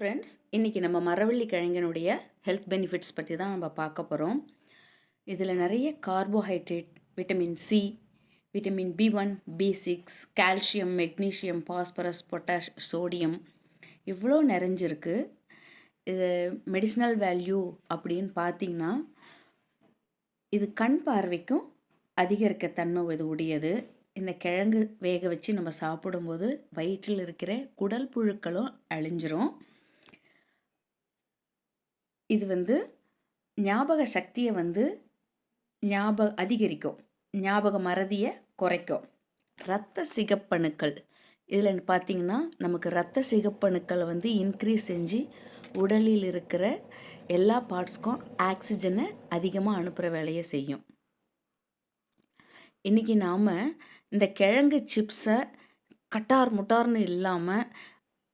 Friends இன்றைக்கி நம்ம மரவள்ளி கிழங்கினுடைய ஹெல்த் பெனிஃபிட்ஸ் பற்றி தான் நம்ம பார்க்க போகிறோம் இதில் நிறைய carbohydrate vitamin C vitamin B one B six calcium magnesium phosphorus potash sodium இவ்வளோ நிறைஞ்சிருக்கு. இது மெடிசினல் வேல்யூ அப்படின்னு பார்த்திங்கன்னா இது கண் பார்வைக்கும் அதிகரிக்க தன்மை இது உடையது. இந்த கிழங்கு வேக வச்சு நம்ம சாப்பிடும்போது வயிற்றில் இருக்கிற குடல் புழுக்களும் அழிஞ்சிரும். இது வந்து ஞாபக சக்தியை வந்து ஞாபக அதிகரிக்கும். ஞாபக மறதியை குறைக்கும். இரத்த சிகப்பணுக்கள். இதில் பார்த்தீங்கன்னா நமக்கு இரத்த சிகப்பணுக்களை வந்து இன்க்ரீஸ் செஞ்சு உடலில் இருக்கிற எல்லா பார்ட்ஸ்க்கும் ஆக்சிஜனை அதிகமாக அனுப்புகிற வேலையை செய்யும். இன்றைக்கி நாம் இந்த கிழங்கு சிப்ஸை கட்டார் முட்டார்னு இல்லாமல்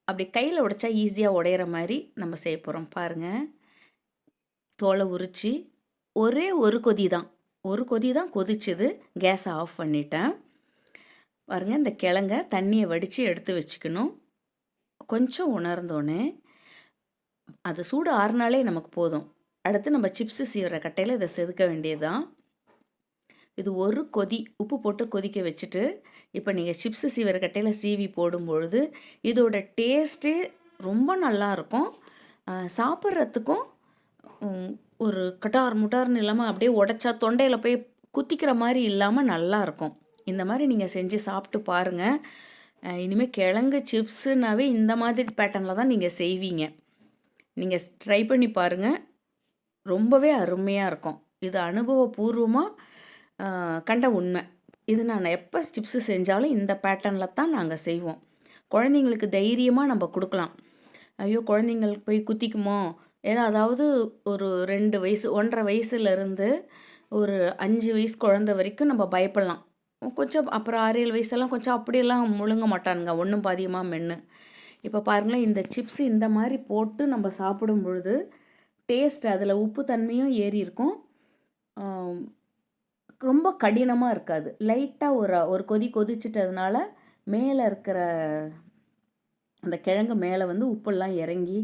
அப்படி கையில் உடைச்சா ஈஸியாக உடையிற மாதிரி நம்ம செய்ய போகிறோம் பாருங்கள் தோலை உரித்து ஒரே ஒரு கொதி தான் ஒரு கொதி தான் கொதிச்சது. கேஸை ஆஃப் பண்ணிட்டேன். பாருங்க இந்த கிழங்க தண்ணியை வடித்து எடுத்து வச்சுக்கணும். கொஞ்சம் உணர்ந்தோன்னே அது சூடு ஆறுனாலே நமக்கு போதும். அடுத்து நம்ம சிப்ஸு சீவுற கட்டையில் இதை செதுக்க வேண்டியதுதான். இது ஒரு கொதி உப்பு போட்டு கொதிக்க வச்சுட்டு இப்போ நீங்கள் சிப்ஸு சீவிர கட்டையில் சீவி போடும்பொழுது இதோட டேஸ்ட்டு ரொம்ப நல்லாயிருக்கும் சாப்பிட்றதுக்கும் ஒரு கட்டார் முட்டார்னு இல்லாமல் அப்படியே உடச்சா தொண்டையில் போய் குத்திக்கிற மாதிரி இல்லாமல் நல்லாயிருக்கும் இந்த மாதிரி நீங்கள் செஞ்சு சாப்பிட்டு பாருங்கள் இனிமேல் கிழங்கு சிப்ஸுனாவே இந்த மாதிரி பேட்டர்னில் தான் நீங்கள் செய்வீங்க. நீங்கள் ட்ரை பண்ணி பாருங்கள் ரொம்பவே அருமையாக இருக்கும். இது அனுபவபூர்வமாக கண்ட உண்மை. இது நான் எப்போ சிப்ஸு செஞ்சாலும் இந்த பேட்டர்னில் தான் நாங்கள் செய்வோம். குழந்தைங்களுக்கு தைரியமாக நம்ம கொடுக்கலாம். ஐயோ குழந்தைங்களுக்கு போய் குத்திக்குமோ? ஏன்னா அதாவது ஒரு ரெண்டு வயசு ஒன்றரை வயசுலேருந்து ஒரு அஞ்சு வயசு குழந்த வரைக்கும் நம்ம பயப்படலாம். கொஞ்சம் அப்புறம் ஆறு ஏழு வயசெல்லாம் கொஞ்சம் அப்படியெல்லாம் முழுங்க மாட்டானுங்க. ஒன்றும் பாதியமாக மென்று இப்போ பாருங்களேன் இந்த சிப்ஸ் இந்த மாதிரி போட்டு நம்ம சாப்பிடும் பொழுது டேஸ்ட் அதில் உப்பு தன்மையும் ஏறி இருக்கும். ரொம்ப கடினமாக இருக்காது. லைட்டாக ஒரு ஒரு கொதி கொதிச்சிட்டதுனால மேலே இருக்கிற அந்த கிழங்கு மேலே வந்து உப்பெல்லாம் இறங்கி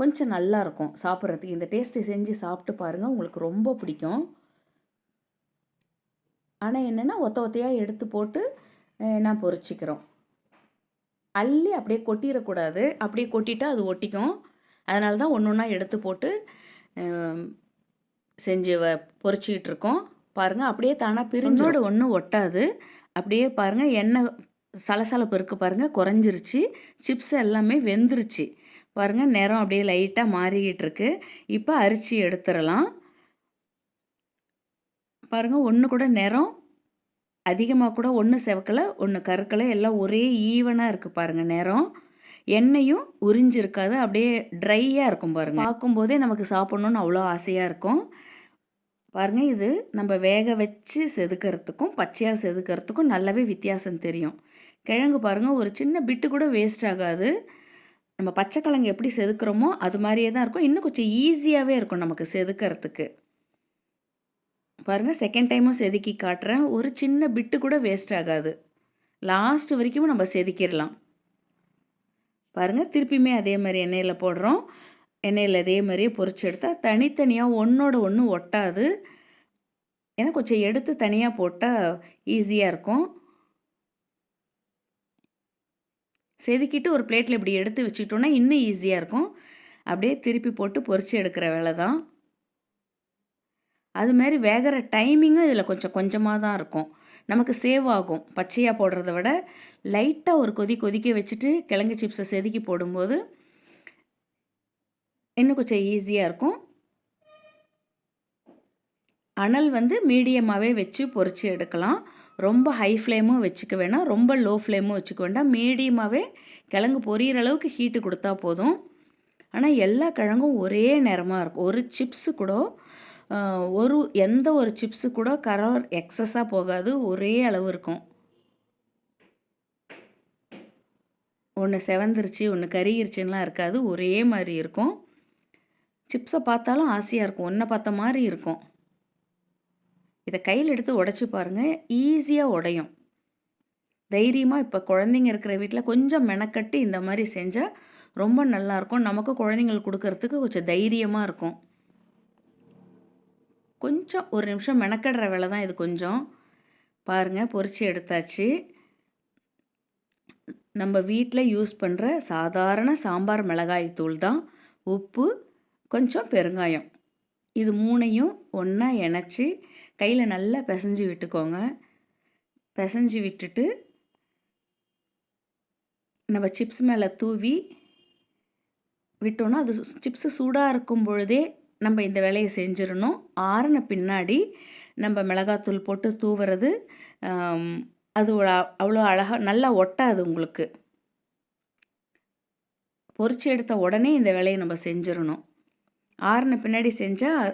கொஞ்சம் நல்லா இருக்கும் சாப்பிட்றதுக்கு. இந்த டேஸ்ட்டை செஞ்சு சாப்பிட்டு பாருங்கள் உங்களுக்கு ரொம்ப பிடிக்கும். ஆனால் என்னென்னா ஒத்த ஒத்தையாக எடுத்து போட்டு நான் பொறிச்சிக்கிறோம். அள்ளி அப்படியே கொட்டிடக்கூடாது. அப்படியே கொட்டிட்டால் அது ஒட்டிக்கும். அதனால தான் ஒன்று ஒன்றா எடுத்து போட்டு செஞ்சு வ பொறிச்சிக்கிட்டு இருக்கோம் பாருங்கள் அப்படியே தானாக பிரிஞ்சோடு ஒன்றும் ஒட்டாது. அப்படியே பாருங்கள் எண்ணெய் சலசலப்பு இருக்குது பாருங்கள் குறைஞ்சிருச்சு. சிப்ஸ் எல்லாமே வெந்துருச்சு. பாருங்கள் நிறம் அப்படியே லைட்டாக மாறிக்கிட்டு இருக்கு இப்போ அரிசி எடுத்துடலாம். பாருங்கள் ஒன்று கூட நிறம் அதிகமாக கூட ஒன்று செவக்கலை ஒன்று கருக்கலை எல்லாம் ஒரே ஈவனாக இருக்குது பாருங்கள் நிறம். எண்ணெயும் உறிஞ்சிருக்காது அப்படியே ட்ரையாக இருக்கும் பாருங்கள் பார்க்கும்போதே நமக்கு சாப்பிட்ணுன்னு அவ்வளோ ஆசையாக இருக்கும். பாருங்கள் இது நம்ம வேக வச்சு செதுக்கிறதுக்கும் பச்சையாக செதுக்கிறதுக்கும் நல்லாவே வித்தியாசம் தெரியும். கிழங்கு பாருங்கள் ஒரு சின்ன பிட்டு கூட வேஸ்ட் ஆகாது. நம்ம பச்சைக்கிழங்கு எப்படி செதுக்கிறோமோ அது மாதிரியே தான் இருக்கும். இன்னும் கொஞ்சம் ஈஸியாகவே இருக்கும் நமக்கு செதுக்கிறதுக்கு. பாருங்கள் செகண்ட் டைமும் செதுக்கி காட்டுறேன். ஒரு சின்ன பிட்டு கூட வேஸ்ட் ஆகாது. லாஸ்ட் வரைக்கும் நம்ம செதுக்கிடலாம். பாருங்கள் திருப்பியுமே அதே மாதிரி எண்ணெயில் போடுறோம். எண்ணெயில் அதே மாதிரியே பொறிச்சு எடுத்தால் தனித்தனியாக ஒன்றோட ஒன்று ஒட்டாது. ஏன்னா கொஞ்சம் எடுத்து தனியாக போட்டால் ஈஸியாக இருக்கும். செதுக்கிட்டு ஒரு பிளேட்டில் இப்படி எடுத்து வச்சுக்கிட்டோன்னா இன்னும் ஈஸியாக இருக்கும். அப்படியே திருப்பி போட்டு பொறிச்சு எடுக்கிற வேலை தான். அது மாதிரி வேகிற டைமிங்கும் இதில் கொஞ்சம் கொஞ்சமாக தான் இருக்கும். நமக்கு சேவ் ஆகும். பச்சையாக போடுறத விட லைட்டாக ஒரு கொதி கொதிக்க வச்சுட்டு கிழங்கு சிப்ஸை செதுக்கி போடும்போது இன்னும் கொஞ்சம் ஈஸியாக இருக்கும். அனல் வந்து மீடியமாகவே வச்சு பொறிச்சு எடுக்கலாம். ரொம்ப ஹை ஃப்ளேமும் வச்சுக்க வேணாம். ரொம்ப லோ ஃப்ளேமும் வச்சுக்க வேண்டாம். மீடியமாகவே கிழங்கு பொரியிற அளவுக்கு ஹீட்டு கொடுத்தா போதும். ஆனால் எல்லா கிழங்கும் ஒரே நேரமாக இருக்கும். ஒரு சிப்ஸு கூட ஒரு எந்த ஒரு சிப்ஸு கூட கலர் எக்ஸஸாக போகாது. ஒரே அளவு இருக்கும். ஒன்று செவந்துருச்சு ஒன்று கருகிருச்சுன்னெலாம் இருக்காது. ஒரே மாதிரி இருக்கும். சிப்ஸை பார்த்தாலும் ஆசையாக இருக்கும். ஒன்றை பார்த்த மாதிரி இருக்கும். இதை கையில் எடுத்து உடச்சி பாருங்கள் ஈஸியாக உடையும். தைரியமாக இப்போ குழந்தைங்க இருக்கிற வீட்டில் கொஞ்சம் மெனக்கட்டு இந்த மாதிரி செஞ்சால் ரொம்ப நல்லாயிருக்கும் நமக்கு குழந்தைங்களுக்கு கொடுக்கறதுக்கு கொஞ்சம் தைரியமாக இருக்கும். கொஞ்சம் ஒரு நிமிஷம் மெனக்கடுற வேலை தான் இது கொஞ்சம். பாருங்கள் பொரிச்சு எடுத்தாச்சு. நம்ம வீட்டில் யூஸ் பண்ணுற சாதாரண சாம்பார் மிளகாய் தூள் தான். உப்பு கொஞ்சம் பெருங்காயம். இது மூணையும் ஒன்றா இணைச்சி கையில் நல்லா பிசைஞ்சு விட்டுக்கோங்க. பிசைஞ்சு விட்டுட்டு நம்ம சிப்ஸ் மேலே தூவி விட்டோன்னா அது சிப்ஸு சூடாக இருக்கும் பொழுதே நம்ம இந்த வேலையை செஞ்சிடணும். ஆறின பின்னாடி நம்ம மிளகாத்தூள் போட்டு தூவுறது அது அவ்வளோ அழகாக நல்லா ஒட்டாது உங்களுக்கு. பொறிச்சு எடுத்த உடனே இந்த வேலையை நம்ம செஞ்சிடணும். ஆறின பின்னாடி செஞ்சால்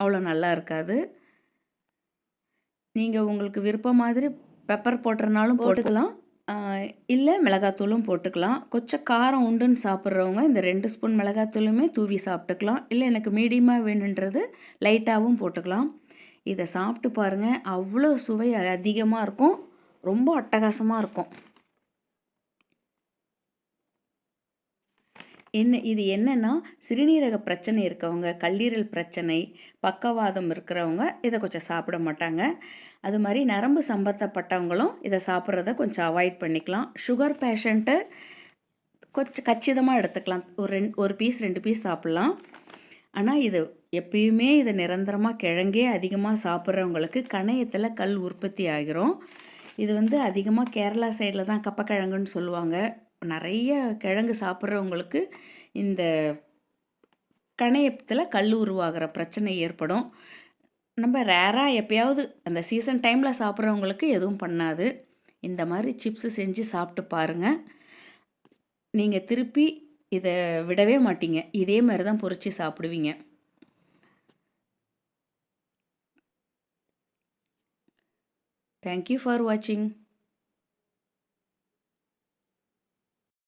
அவ்வளோ நல்லா இருக்காது. நீங்கள் உங்களுக்கு விருப்பம் மாதிரி பெப்பர் போட்டுறனாலும் போட்டுக்கலாம். இல்லை மிளகாத்தூளும் போட்டுக்கலாம். கொஞ்சம் காரம் உண்டுன்னு சாப்பிட்றவங்க இந்த ரெண்டு ஸ்பூன் மிளகாத்தூளுமே தூவி சாப்பிட்டுக்கலாம். இல்லை எனக்கு மீடியமாக வேணுன்றது லைட்டாகவும் போட்டுக்கலாம். இதை சாப்பிட்டு பாருங்கள் அவ்வளோ சுவை அதிகமாக இருக்கும். ரொம்ப அட்டகாசமாக இருக்கும். என்ன இது என்னென்னா சிறுநீரக பிரச்சனை இருக்கவங்க கல்லீரல் பிரச்சனை பக்கவாதம் இருக்கிறவங்க இதை கொஞ்சம் சாப்பிட மாட்டாங்க. அது மாதிரி நரம்பு சம்பந்தப்பட்டவங்களும் இதை சாப்பிட்றத கொஞ்சம் அவாய்ட் பண்ணிக்கலாம். சுகர் பேஷண்ட்டு கொஞ்சம் கச்சிதமாக எடுத்துக்கலாம். ஒரு ரெண்டு ஒரு பீஸ் ரெண்டு பீஸ் சாப்பிட்லாம். ஆனால் இது எப்பயுமே இதை நிரந்தரமாக கிழங்கே அதிகமாக சாப்பிட்றவங்களுக்கு கணையத்தில் கல் உற்பத்தி ஆகிரும். இது வந்து அதிகமாக கேரளா சைடில் தான் கப்பக்கிழங்குன்னு சொல்லுவாங்க. நிறைய கிழங்கு சாப்பிட்றவங்களுக்கு இந்த கணையத்தில் கல் உருவாகிற பிரச்சனை ஏற்படும். நம்ம ரேராக எப்பயாவது அந்த சீசன் டைமில் சாப்பிட்றவங்களுக்கு எதுவும் பண்ணாது. இந்த மாதிரி சிப்ஸு செஞ்சு சாப்பிட்டு பாருங்கள் நீங்கள் திருப்பி இதை விடவே மாட்டீங்க. இதே மாதிரி தான் பொறிச்சு சாப்பிடுவீங்க. தேங்க்யூ ஃபார் வாட்சிங்